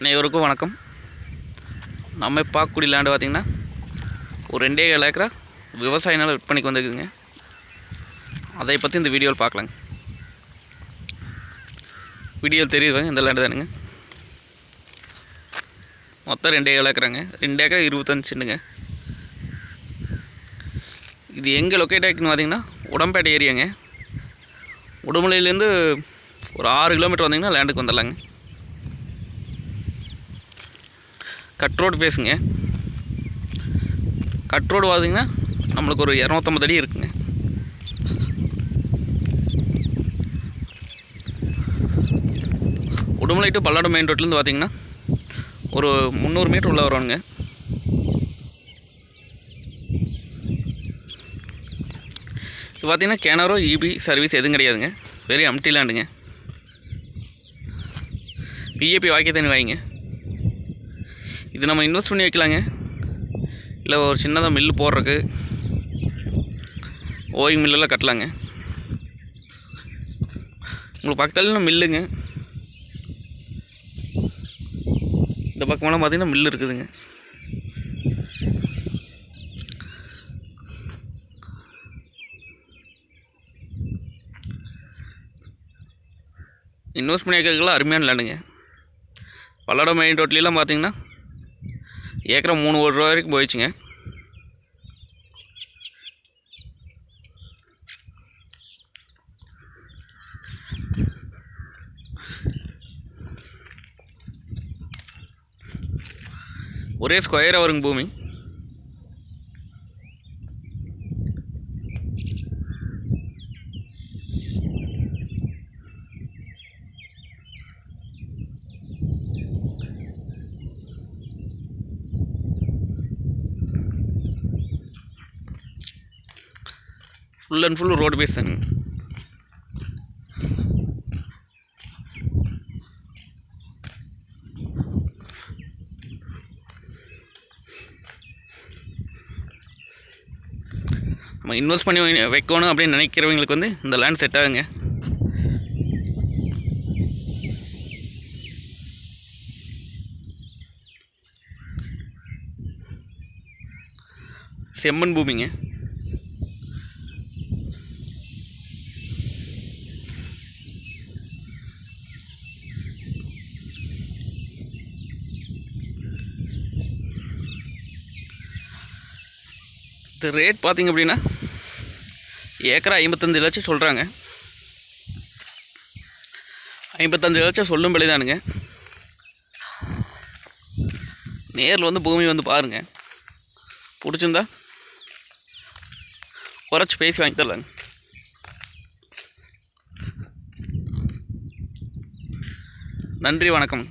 அனைவருக்கும் வணக்கம். நம்ம பார்க்கக்கூடிய லேண்டு பார்த்திங்கன்னா ஒரு ரெண்டே ஏழு ஏக்கரா விவசாய நிலம் விற்பனைக்கு வந்துருக்குதுங்க. அதை பற்றி இந்த வீடியோவில் பார்க்கலாங்க. வீடியோ தெரியுதுங்க இந்த லேண்டு தானுங்க. மொத்தம் ரெண்டே ஏழு ஏக்கராங்க. ரெண்டு ஏக்கரா இருபத்தஞ்சு இது எங்கே லொக்கேட் ஆகிக்குன்னு பார்த்தீங்கன்னா உடம்பேட்டை ஏரியாங்க. உடுமலையிலேருந்து ஒரு ஆறு கிலோமீட்டர் வந்தீங்கன்னா லேண்டுக்கு வந்துடலாங்க. கட் ரோடு ஃபேஸுங்க கட் ரோடு பார்த்திங்கன்னா நம்மளுக்கு ஒரு இரநூத்தம்பது அடி இருக்குங்க. உடுமலை டு பல்லடம் மெயின் ரோட்லேருந்து பார்த்திங்கன்னா ஒரு முந்நூறு மீட்டர் உள்ளே வரணுங்க இது பார்த்தீங்கன்னா கேனரோ இபி சர்வீஸ் எதுவும் கிடையாதுங்க. வெறும் எம்டி லேண்டுங்க பிஏபி வாக்கி தண்ணி வாங்கிங்க. இது நம்ம இன்வெஸ்ட் பண்ணி வைக்கலாங்க. இல்லை ஒரு சின்னதாக மில்லு போடுறதுக்கு ஓய்வு மில்லெல்லாம் கட்டலாங்க. உங்களுக்கு பக்கத்தில் மில்லுங்க இந்த பக்கமெல்லாம் பார்த்திங்கன்னா மில்லு இருக்குதுங்க. இன்வெஸ்ட் பண்ணி வைக்கிறதுக்கெல்லாம் அருமையான லேண்டுங்க பல்லடம் மெயின் ரோட்லாம் பார்த்தீங்கன்னா ஏக்கரை மூணு கோடி ரூபா வரைக்கும் போயிடுச்சுங்க. ஒரே ஸ்கொயராக வருங்க பூமி. Full and full road face தானுங்க நம்ம இன்வெஸ்ட் பண்ணி வைக்கணும் அப்படின்னு நினைக்கிறவங்களுக்கு வந்து இந்த லேண்ட் செட் ஆகுங்க. செம்மன் பூமிங்க. இது ரேட் பார்த்திங்க அப்படின்னா ஏக்கரா ஐம்பத்தஞ்சு லட்சம் சொல்கிறாங்க ஐம்பத்தஞ்சு லட்சம் சொல்லும் விலைதானுங்க. நேரில் வந்து பூமி வந்து பாருங்கள் பிடிச்சிருந்தா குறைச்சி பேசி வாங்கி தரலாங்க. நன்றி வணக்கம்.